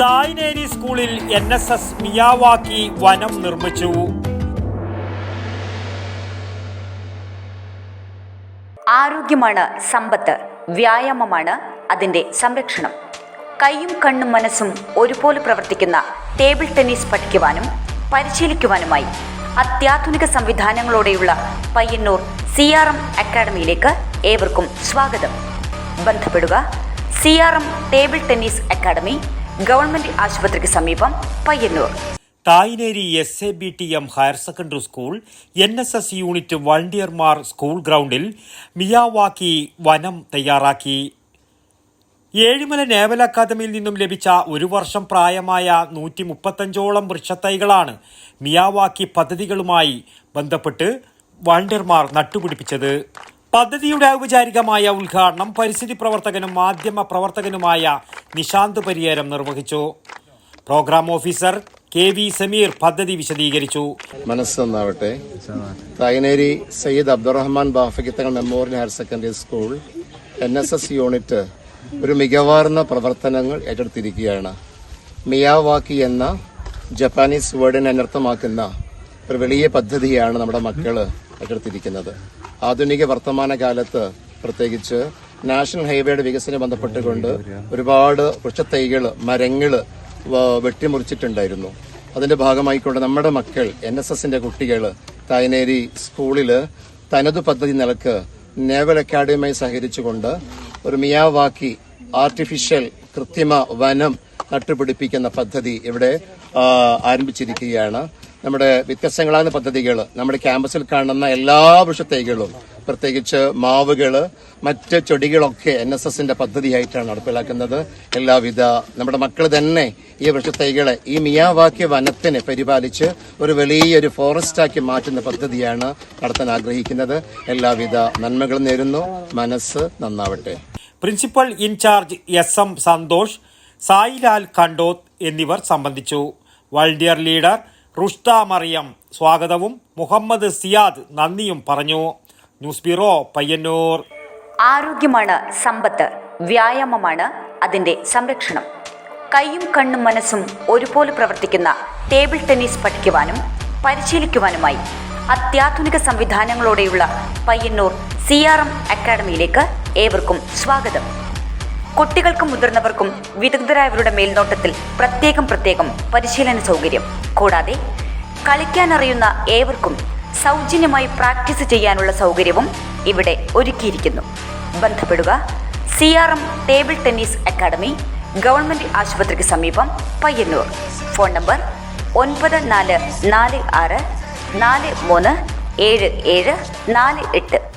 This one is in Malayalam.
തായ്നേരി സ്കൂളിൽ എൻ എസ് എസ് മിയാവാക്കി വനം നിർമ്മിച്ചു. ആരോഗ്യമാണ് സമ്പത്ത് വ്യായാമമാണ് അതിന്റെ സംരക്ഷണം. കൈയും കണ്ണും മനസ്സും ഒരുപോലെ പ്രവർത്തിക്കുന്ന ടേബിൾ ടെന്നീസ് പഠിക്കുവാനും പരിശീലിക്കുവാനുമായി അത്യാധുനിക സംവിധാനങ്ങളോടെയുള്ള പയ്യന്നൂർ സി ആർ എം അക്കാഡമിയിലേക്ക് ഏവർക്കും സ്വാഗതം. ബന്ധപ്പെടുക C R M table tennis academy government ആശുപത്രിക്ക് സമീപം Payyanur. Thayineri S A B T M higher secondary school N S S unit വളണ്ടിയർമാർ school ഗ്രൗണ്ടിൽ മിയാവാക്കി വനം തയ്യാറാക്കി. ഏഴിമല നേവൽ അക്കാദമിയിൽ നിന്നും ലഭിച്ച ഒരു വർഷം പ്രായമായ നൂറ്റി മുപ്പത്തഞ്ചോളം വൃക്ഷത്തൈകളാണ് മിയാവാക്കി പദ്ധതികളുമായി ബന്ധപ്പെട്ട് വളണ്ടിയർമാർ നട്ടുപിടിപ്പിച്ചത്. പദ്ധതിയുടെ ഔപചാരികമായ ഉദ്ഘാടനം പരിസ്ഥിതി പ്രവർത്തകനും മാധ്യമ പ്രവർത്തകനുമായ നിശാന്ത് പരിയേരം നിർവഹിച്ചു. Programme officer K V Sameer പദ്ധതി വിശദീകരിച്ചു. മനസ്സൊന്നാവട്ടെ Thayaneri Sayyid Abdurahman Bafakhythangal memorial higher secondary school N S S unit ഒരു മികവാർന്ന പ്രവർത്തനങ്ങൾ ഏറ്റെടുത്തിരിക്കുകയാണ്. മിയാവാക്കി എന്ന ജപ്പാനീസ് വേർഡിനെ അനർത്ഥമാക്കുന്ന ഒരു വലിയ പദ്ധതിയാണ് നമ്മുടെ മക്കൾ ഏറ്റെടുത്തിരിക്കുന്നത്. ആധുനിക വർത്തമാന കാലത്ത് പ്രത്യേകിച്ച് നാഷണൽ ഹൈവേയുടെ വികസനം ബന്ധപ്പെട്ടുകൊണ്ട് ഒരുപാട് വൃക്ഷത്തൈകൾ മരങ്ങൾ വെട്ടിമുറിച്ചിട്ടുണ്ടായിരുന്നു. അതിന്റെ ഭാഗമായിക്കൊണ്ട് നമ്മുടെ മക്കൾ എൻ എസ് എസിന്റെ കുട്ടികൾ തായനേരി സ്കൂളിൽ തനതു പദ്ധതി നിലയ്ക്ക് നേവൽ അക്കാഡമിയുമായി സഹകരിച്ചുകൊണ്ട് ഒരു മിയാവാക്കി ആർട്ടിഫിഷ്യൽ കൃത്രിമ വനം നട്ടുപിടിപ്പിക്കുന്ന പദ്ധതി ഇവിടെ ആരംഭിച്ചിരിക്കുകയാണ്. നമ്മുടെ വ്യത്യസ്തങ്ങളായ പദ്ധതികൾ നമ്മുടെ ക്യാമ്പസിൽ കാണുന്ന എല്ലാ വൃക്ഷത്തൈകളും പ്രത്യേകിച്ച് മാവുകൾ മറ്റ് ചെടികളൊക്കെ എൻ എസ് എസിന്റെ പദ്ധതിയായിട്ടാണ് നടപ്പിലാക്കുന്നത്. എല്ലാവിധ നമ്മുടെ മക്കൾ തന്നെ ഈ വൃക്ഷത്തൈകളെ ഈ മിയാവാക്യ വനത്തിനെ പരിപാലിച്ച് ഒരു വലിയൊരു ഫോറസ്റ്റാക്കി മാറ്റുന്ന പദ്ധതിയാണ് നടത്താൻ ആഗ്രഹിക്കുന്നത്. എല്ലാവിധ നന്മകളും നേരുന്നു. മനസ്സ് നന്നാവട്ടെ. Principal in charge S M Santhosh Sailal Kandoth എന്നിവർ സംബന്ധിച്ചു. വളണ്ടിയർ ലീഡർ റുഷ്ത മറിയം സ്വാഗതവും മുഹമ്മദ് സിയാദ് നന്ദിയും പറഞ്ഞു. News bureau Payyanur. ആരോഗ്യമാണ് സമ്പത്ത് വ്യായാമമാണ് അതിന്റെ സംരക്ഷണം. കൈയും കണ്ണും മനസ്സും ഒരുപോലെ പ്രവർത്തിക്കുന്ന ടേബിൾ ടെന്നീസ് പഠിക്കുവാനും പരിശീലിക്കുവാനുമായി അത്യാധുനിക സംവിധാനങ്ങളോടെയുള്ള പയ്യന്നൂർ സി ആർ എം അക്കാഡമിയിലേക്ക് ഏവർക്കും സ്വാഗതം. കുട്ടികൾക്കും മുതിർന്നവർക്കും വിദഗ്ധരായവരുടെ മേൽനോട്ടത്തിൽ പ്രത്യേകം പ്രത്യേകം പരിശീലന സൗകര്യം. കൂടാതെ കളിക്കാനറിയുന്ന ഏവർക്കും സൗജന്യമായി പ്രാക്ടീസ് ചെയ്യാനുള്ള സൗകര്യവും ഇവിടെ ഒരുക്കിയിരിക്കുന്നു. ബന്ധപ്പെടുക. C R M table tennis academy government ആശുപത്രിക്ക് സമീപം പയ്യന്നൂർ. ഫോൺ നമ്പർ ഒൻപത് നാല് നാല് ആറ് നാല് മൂന്ന് ഏഴ് ഏഴ് നാല് എട്ട്.